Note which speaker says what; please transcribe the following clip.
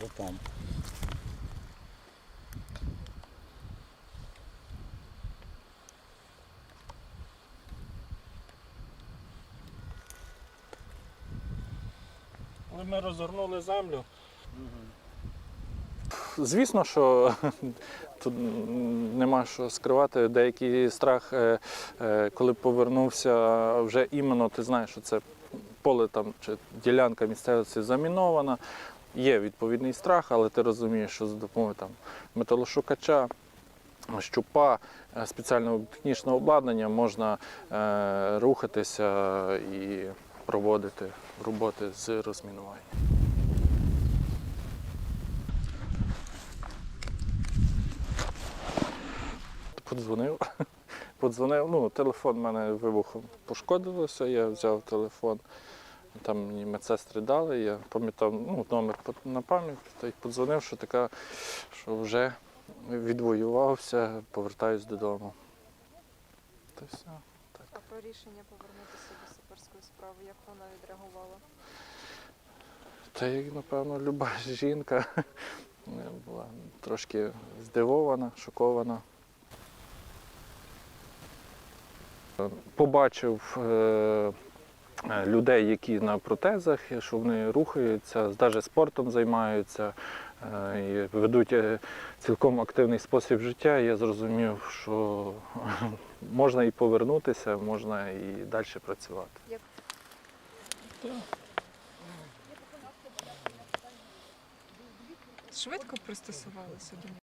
Speaker 1: вже там.
Speaker 2: Коли ми розгорнули землю,
Speaker 3: Звісно, що тут нема що скривати. Деякий страх, е, е, коли повернувся, вже іменно ти знаєш, що це поле там чи ділянка місцевості замінована. Є відповідний страх, але ти розумієш, що за допомогою там металошукача, щупа, е, спеціального технічного обладнання можна е, рухатися і проводити роботи з розмінування. Подзвонив. Подзвонив. Ну, телефон в мене вибухом пошкодилося, я взяв телефон. Там мені медсестри дали, я пам'ятав ну, номер на пам'ять, та й подзвонив, що така, що вже відвоювався, повертаюсь додому. Та все.
Speaker 4: А про рішення повернутися до саперської справи, як вона відреагувала?
Speaker 3: Та як, напевно, люба жінка я була трошки здивована, шокована. Побачив е, людей, які на протезах, що вони рухаються, навіть спортом займаються е, і ведуть е, цілком активний спосіб життя. Я зрозумів, що можна і повернутися, можна і далі працювати.
Speaker 4: Швидко пристосувалися до нього?